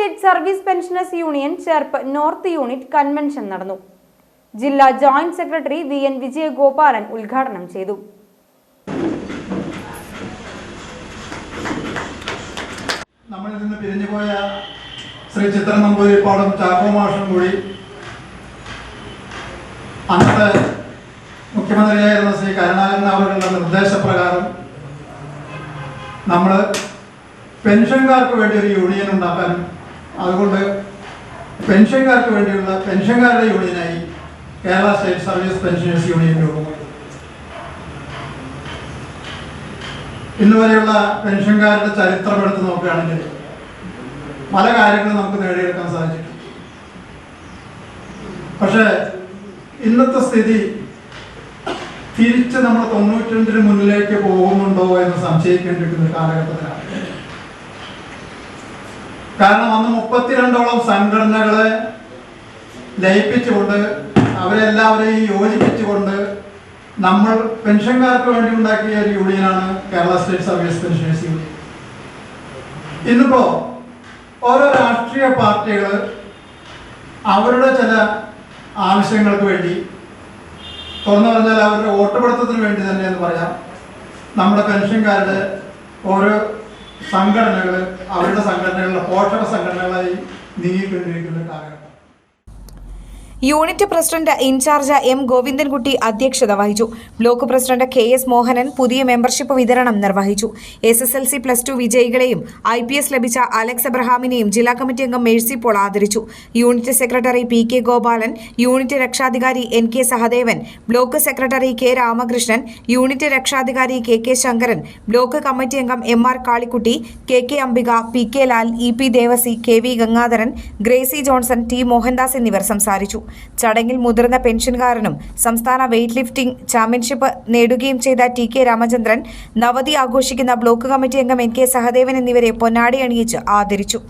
State service pensioners union Cherpu north unit convention നടന്നു. ജില്ലാ joint secretary V N Vijayagopalan ഉദ്ഘാടനം ചെയ്തു. നമ്മളിൽ നിന്ന് പിരിഞ്ഞുപോയ ശ്രീ ചിത്ര നമ്പൂതിരിപ്പാടും ചാക്കോ മാഷും കൂടി അന്നത്തെ മുഖ്യമന്ത്രിയായിരുന്ന ശ്രീ കരുണാകരൻ അവരുടെ നിർദ്ദേശപ്രകാരം നമ്മൾ പെൻഷൻകാർക്ക് വേണ്ടി ഒരു യൂണിയൻ ഉണ്ടാക്കാനും അതുകൊണ്ട് പെൻഷൻകാർക്ക് വേണ്ടിയുള്ള പെൻഷൻകാരുടെ യൂണിയനായി Kerala state service pensioners union രൂപമാക്കി. ഇന്ന് വരെയുള്ള പെൻഷൻകാരുടെ ചരിത്രം എടുത്ത് നോക്കുകയാണെങ്കിൽ പല കാര്യങ്ങളും നമുക്ക് നേടിയെടുക്കാൻ സാധിച്ചിട്ടുണ്ട് പക്ഷേ ഇന്നത്തെ സ്ഥിതി തിരിച്ച് നമ്മൾ തൊണ്ണൂറ്റിരണ്ടിന് മുന്നിലേക്ക് പോകുന്നുണ്ടോ എന്ന് സംശയിക്കേണ്ടിരിക്കുന്ന കാലഘട്ടത്തിലാണ് കാരണം അന്ന് മുപ്പത്തിരണ്ടോളം സംഘടനകളെ ലയിപ്പിച്ചുകൊണ്ട് അവരെല്ലാവരെയും യോജിപ്പിച്ചുകൊണ്ട് നമ്മൾ പെൻഷൻകാർക്ക് വേണ്ടി ഉണ്ടാക്കിയ ഒരു യൂണിയനാണ് Kerala state service pensioners union. ഇന്നിപ്പോ ഓരോ രാഷ്ട്രീയ പാർട്ടികൾ അവരുടെ ചില ആവശ്യങ്ങൾക്ക് വേണ്ടി തുറന്നു പറഞ്ഞാൽ അവരുടെ വോട്ടുപിടുത്തത്തിന് വേണ്ടി തന്നെ എന്ന് പറയാം. നമ്മുടെ പെൻഷൻകാരുടെ ഓരോ സംഘടനകൾ അവരുടെ സംഘടനകളുടെ പോഷക സംഘടനകളായി നീങ്ങിക്കൊണ്ടിരിക്കുന്ന കാലഘട്ടം. Unit president in charge M Govindankutty അധ്യക്ഷത വഹിച്ചു. Block president K S Mohanan പുതിയ മെമ്പർഷിപ്പ് വിതരണം നിർവഹിച്ചു. S S L C plus two വിജയികളെയും I P S ലഭിച്ച അലക്സ് എബ്രഹാമിനെയും ജില്ലാ കമ്മിറ്റി അംഗം മേഴ്സി പോൾ ആദരിച്ചു. Unit secretary P K Gopalan unit രക്ഷാധികാരി N K Sahadevan block secretary K Ramakrishnan unit രക്ഷാധികാരി K K Sankaran block committee അംഗം M R Kalikutty K K Ambika P K Lal E P Devasi K V Gangadharan Gracy Johnson T Mohandas എന്നിവർ സംസാരിച്ചു. ചടങ്ങിൽ മുതിർന്ന പെൻഷൻകാരനും സംസ്ഥാന weight lifting championship നേടുകയും ചെയ്ത T K Ramachandran നവതി ആഘോഷിക്കുന്ന ബ്ലോക്ക് കമ്മിറ്റി അംഗം എൻ കെ സഹദേവൻ എന്നിവരെ പൊന്നാടി അണിയിച്ച് ആദരിച്ചു